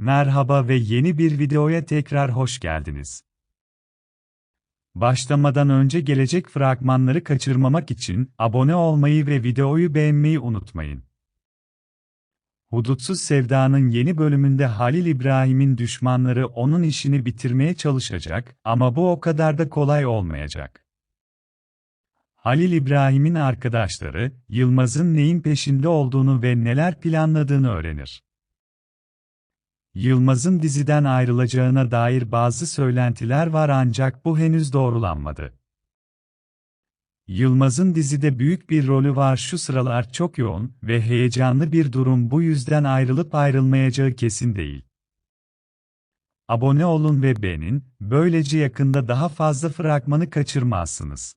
Merhaba ve yeni bir videoya tekrar hoş geldiniz. Başlamadan önce gelecek fragmanları kaçırmamak için abone olmayı ve videoyu beğenmeyi unutmayın. Hudutsuz Sevda'nın yeni bölümünde Halil İbrahim'in düşmanları onun işini bitirmeye çalışacak ama bu o kadar da kolay olmayacak. Halil İbrahim'in arkadaşları, Yılmaz'ın neyin peşinde olduğunu ve neler planladığını öğrenir. Yılmaz'ın diziden ayrılacağına dair bazı söylentiler var ancak bu henüz doğrulanmadı. Yılmaz'ın dizide büyük bir rolü var şu sıralar çok yoğun ve heyecanlı bir durum bu yüzden ayrılıp ayrılmayacağı kesin değil. Abone olun ve beğenin, böylece yakında daha fazla fragmanı kaçırmazsınız.